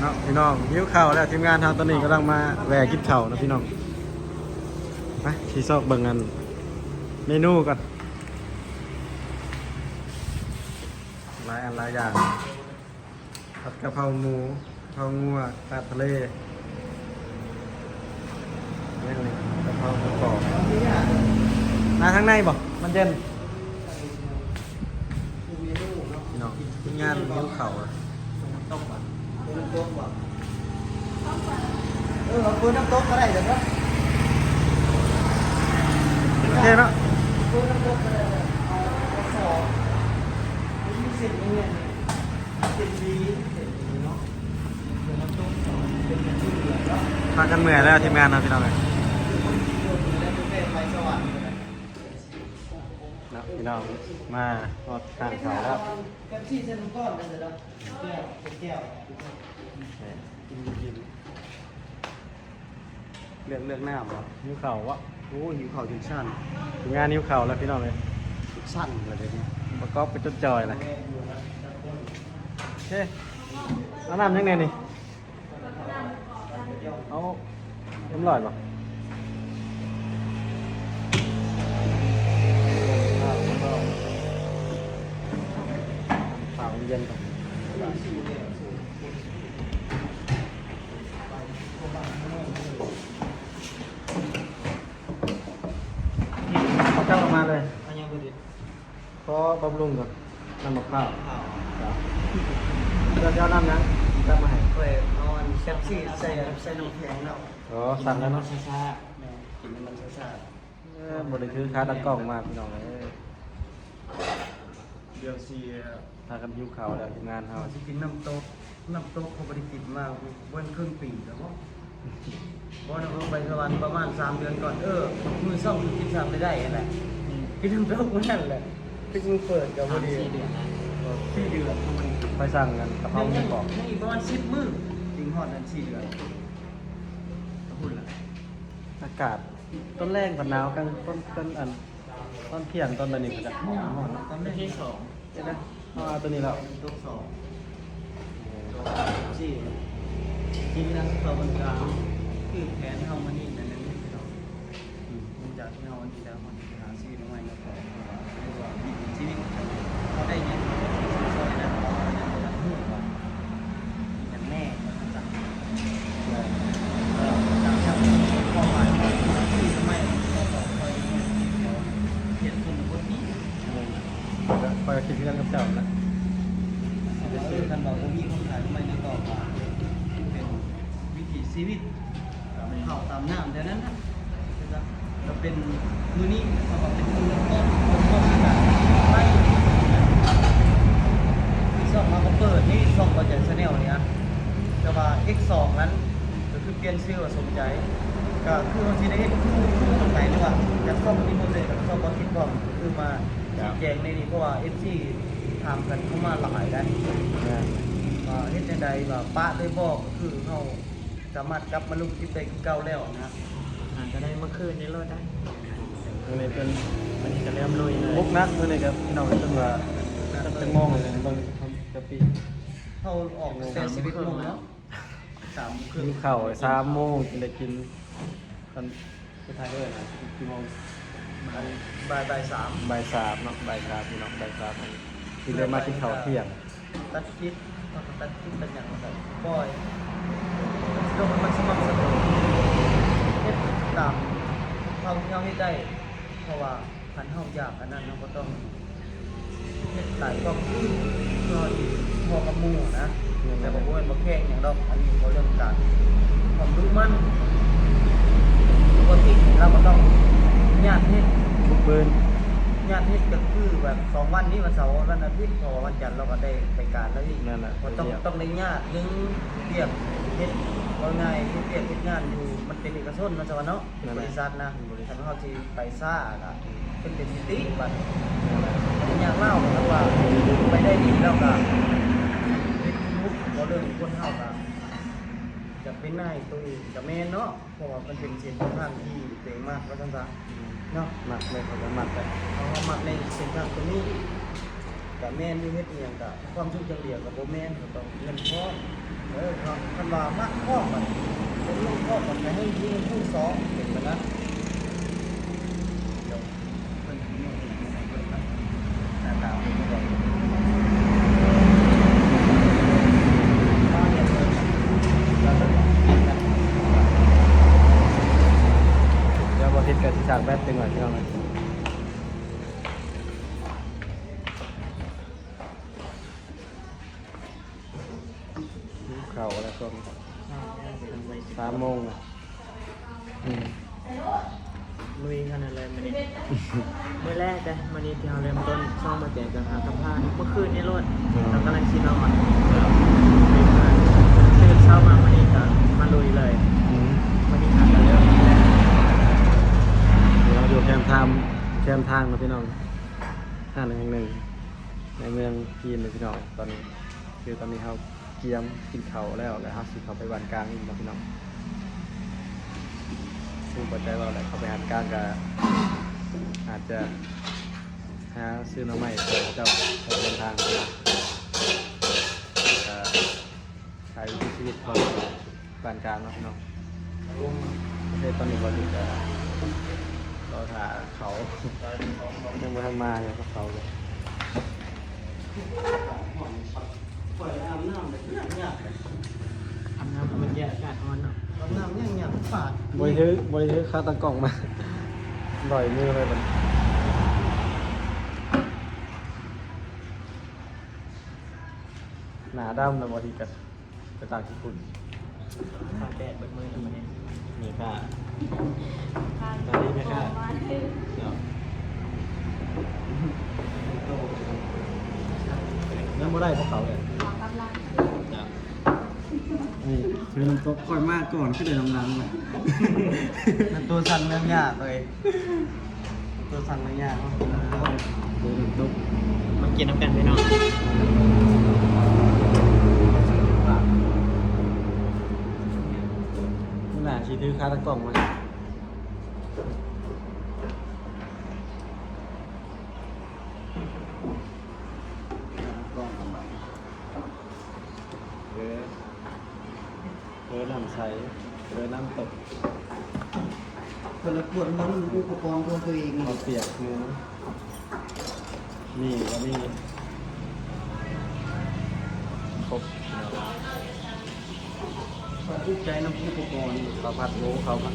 เนาะพี่น้องหิวข้าแล้วทีมงานทางตอนนี้กำลังมาแหวะกินข้านะพี่น้องไปที่ซอกเบิ่งกันเมนูก่อนหลายอันหลายอย่างผัดกะเพราหมูกะเพรางัวปลาทะเลเรื่องนี้กะเพราหมูกรอบมาข้างในบ่มันเย็นพี่น้องทีมงานหิวข้าอะำตกก่อนเออเราเปิดน้ำตกก็ได้เดี๋ยวนะโอเคเนาะเปิดน้ำตกก็ได้เอาเอาสอบมีเส้นอย่างเงี้ยเส้นดีเส้นดีเนาะเปิดน้ำตกก่อนเป็นแบบที่เหลือแล้วพากันเมื่อยแล้วทีมงานนะพี่น้องเลย พี่น้องมาทอดทานข้าวแล้วแป๊บซี่เส้นก้อนเลยเดี๋ยวนะแก้วเป็นแก้วกินกินเลือกเลือกหน้าเหรอนิ้วเข่าวะโอ้หิวข้าวถึงชั้นทีมงานนิ้วเข่าแล้วพี่น้องเลยถึงชั้นเลยเดี๋ยวนี้ประกอบไปจนจอยเลยโอเคเอาน้ำยังไงนี่เอาเอ็มลอยป่ะข้าวเย็นก่อนเอาเจ้าออกมาเลยอันยังไม่ได้ขอบำรุงก่อนน้ำมะพร้าวข้าวเราจะเอาน้ำนั้นจะมาให้เคยเอาอันแป๊บซี่ใส่ใส่น้ำแข็งแล้ว อ๋อสั่งแล้ว เนาะช้าๆกินมันช้าเออบริคือค้าดังกล้องมากพี่น้องเลยๆเดี๋ยวสิพากันหิวข้าวแล้วทีมงานเฮาเราสิกินน้ำโต๊ะน้ำโต๊ะเขาบริกินมาวันครึ่งปีแล้วบ่บ่น้ำลงไปสวรรค์ประมาณ3เดือนก่อนเออมือซ่อมกินซ้ำไม่ได้นั่นแหละกินน้ำโต๊ะมันนั่นแหละที่มึงเปิดกับพอดี4เดือนนะ4เดือนไปสั่งกันกะเพราหมูกรอบยังอีกประมาณ10มื้อถึงฮอดนั้น4เดือนพูดละอากาศต้นแรกกับหนาวกันต้นต้นอัน ต้นเที่ยงต้นอะไรนี่ก็จะหอมหอมตอนแรกที่สองใช่ไหมเอาตัวนี้แล้วโต๊ะสองสี่กินนะเขาบนกลางคือแผนเข้ามานี่นั่นนั่นนี่เราอืมหลังจากที่เราวันที่แล้วมันหาซีน้องใหม่มาขอเรียกว่าวิถีชีวิตเขาได้ยังซอยนะเขาได้ยังหูว่าอย่างแม่จากจากจากความหมายของที่ทำไมเราต้องคอยเห็นคนคนนี้ คิดเรื่องกับเจ้านะจะเชื่อกันบอกว่ามีคนขายทำไมในต่อมาเป็นวิถีชีวิตเข้าตามน้ำแต่นั้นนะจะเป็นมือนี้เขาบอกเป็นมือต้นต้นต้นที่แบบไม่ที่ช่องมาก็เปิดนี่ช่องก็จะชแนลเนี่ยแต่ว่า X2 นั้นก็คือเปลี่ยนชื่อว่าสมใจก็คือเราที่ได้เห็นคู่คู่ตรงไหนนี่ว่าจากช่องนี้โมเดลกับช่องบอลคิดก่อนคือมา ชี้แจงในนี้เพราะว่า FC ถามกันเข้ามาหลายได้เนี่ยอ่าเฮ็ดจังใดว่าป้าได้บอกก็คือเฮาสามารถกลับมาลุกที่ได้คือเก่าแล้วนะอาจจะได้เมื่อคืนนี้รถได้ตัวนี้เป็นมันจะเริ่มลุยเลยมุกนักตัวนี้ครับพี่น้องจังว่าจะมองเลยบางทำกะปิเฮาออกแต่11โมงแล้ว3ครึ่กิงนข้าวสามโมงกินได้กินตอนสุดท้ายด้วยนะกี่โมง บ่ายบ่ายสามบ่ายสามเนาะบ่ายสามพี่น้องบ่ายสามกินเลยมากินข้าวเที่ยง ตัดคลิปเฮาก็ตัดคลิปเป็นหยังแบบปล่อยโลกมันสม่ำเสมอเฮ็ดตามเฮาที่เฮาเฮ็ดได้ เพราะว่าคันเฮาอยากอันนั้นเราก็ต้องเฮ็ดหลายกล้องเพื่อที่พอกับหมู่นะแต่บอกว่าบ่แข่งอย่างดอกอันนี้เขาเรื่องการความรู้มั่นปกติเราก็ต้อง ญาติเฮ็ดบุกเบินญาติเฮ็ดก็คือแบบสองวันนี้วันเสาร์วันอาทิตย์พอวันจันทร์เราก็ได้ไปการแล้วนี่นั่นแหละก็ต้องต้องได้ญาติหนึงเรียกเฮ็ดว่าง่ายเฮ็ดเรียกเฮ็ดงานอยู่มันเป็นเอกชนมันจะว่าเนาะเป็นบริษัทนะถ้าเขาสิไปซ่าก็เป็นเป็นสิติบัด เป็นอย่างเล่าครับว่าไปได้ดีแล้วก็เป็นลูกบ่เรื่องคนเฮาก็จะ เป็นนายตัวเองกับแม่เนาะเพราะว่ามันเป็นเส้นทางที่เจ๋งมากว่าจังซะเนาะหมักเลยเขาจะหมักเลยเขาเอามาในเส้นทางตรงนี้กับแม่นอยู่เฮ็ดเอียงกับความสุขจังเดียวกับบ่แม่นก็ต้องเงินพร้อมเออครับคันว่ามักพร้อมมันเป็นลูกพร้อมมันไปให้ยิงผู้สองเป็น ข่าแล้วก็สามโมงอะอืมลุยขนาดเลยมันนี่ เมื่อแรกแต่มันนี่ที่เราเริ่มต้นช่องมาแจกกันหากับผ้าเมื่อคืนนี่รถเรากำลังชินอนตื่นเช้ามามันนี่ก็มาลุยเลยอืมมันนี่หากันเริ่มเดี๋ยวเราอยู่แคมป์ทางแคมป์ทางนะพี่น้องห้างแห่งหนึ่งในเมืองจีนเลยพี่น้องตอนนี้คือตอนนี้เขา เกียมกินเขาแล้วแล้วเขาสิเขาไปวันกลางอีกนะพี่น้องซึ่งปัจจัยว่าอะไรเขาไปหันกลางก็อาจจะหาซื้อน้องใหม่เปิดเจ้าเดินทางไปใช้ชีวิตของวันกลางนะพี่น้องประเทศตอนนี้เราอยู่จะรอถ่าเขายังไม่ทันมาเลยกับเขาเลย ปล่อยอาบน้ำเลยยากๆเลยทำงานมันแย่อากาศร้อนเนาะอาบน้ำยากๆฝาดบริถือบริถือข้าวตังกล่องมาลอยมือเลยมันหนาดำนะบริกันไปต่างญี่ปุ่นตากแดดเบิดมือแล้วมันนี่มีค่าตอนนี้ไม่ค่าเนาะนั่นไม่ได้พวกเขาเลย นี่คือน้ำตกค่อยมากก่อนก็เดินน้ำล้างไปมันตัวสั่นเรื่องยากเลยตัวสั่นเรื่องยากเนาะดูน้ำตกมากินน้ำกันพี่น้องนี่น่าชี้ถือค่าตะกล่องมาเรือเรือน้ำใสเรือน้ำตก คนละขวดมันอุปกรณ์ของตัวเองเราเปียกมือนี่ก็นี่ครบความภูมิใจน้ำอุปกรณ์ข้าวผัดหมูข้าวผัด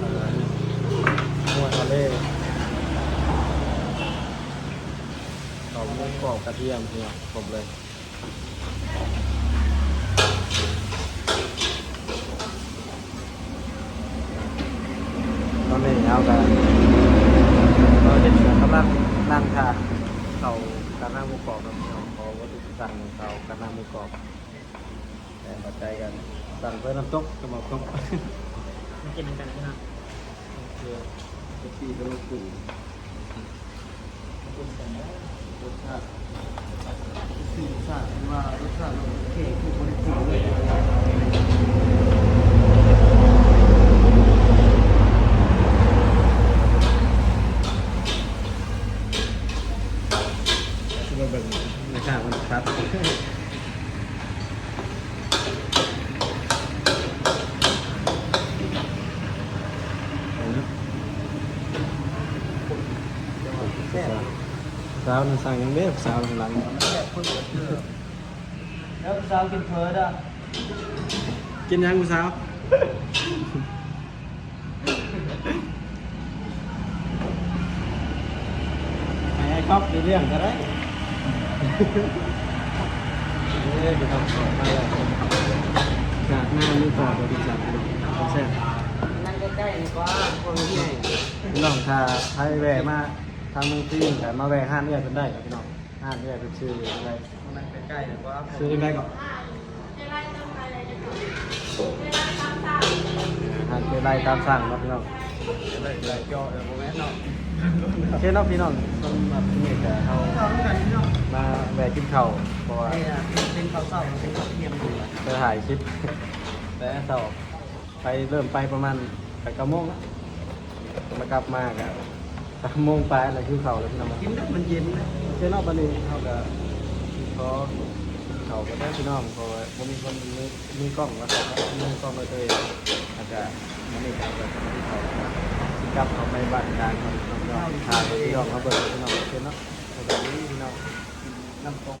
เอ่อมวยทะเลข้าวหมูกรอบกระเทียมเนี่ยครบเลย ตอนนี้เอากันเราเด็กกำลังนั่งทานเขาการนั่งหมูกรอบนะพี่น้องขอวัตถุสั่งเขาการนั่งหมูกรอบแต่ปัจจัยกันสั่งเพื่อน้ำตกกระบอกตกมากินน้ำกันพี่น้องเพื่อจะปีเป็นลูกปู่รสชาติสี่ชาติว่ารสชาติโอเคคือบริสุทธิ์เลย คือว่าแบบรสชาติมันชัด สาวนั่นสั่งยังเด้สาวหลังแค่เพิ่งเกิดเรื่องแล้วสาวกินเพิร์ดอะๆกินยังกูสา วให้ไอ้ก๊อฟในเรื่องก็ได้เอ้ยไปทำของมาแล้วจากหน้ามือก่อนบริษัทเสร็จนั่งใกล้ๆดีกว่าคนที่ไหนพี่น้องถ้าให้แวะมาทางเมืองจีนแต่มาแวะห้านเอื้อยเป็นได้ครับพี่น้องห้านเอื้อยเป็นชื่ออะไรมันใกล้ๆเลยว่าชื่อได้ก่อนห้านเป็นไรตามสั่งครับพี่น้องอะไรอะไรจอเออโมเมนต์เนาะโอเคเนาะพี่น้องต้นแบบนี้จะเขาข้าวกันเนาะมาแวะกินข้าวเพราะว่านี่นะเป็นข้าวเศร้าเป็นข้าวเทียมอยู่อะจะถ่ายคลิปแต่ต่อไปเริ่มไปประมาณไปเก้าโมงแล้วมากลับมากอะ สามโมงไปอะไรคือเขาแล้วพี่น้องกินแล้วมันเย็นนะเช่นนอกบ้านนี้เขาก็ขอเขาก็ได้พี่น้องเพราะว่าบ่มีคนมีมีกล้องแล้วก็มีกล้องโดยตัวเองอาจจะมันนี่การแบบที่เขาสิกลับเขาไปบ้านการเขาเขาทางพี่น้องเขาเบิดพี่น้องเช่นเนาะเขาแบบนี้พี่น้องน้ำตก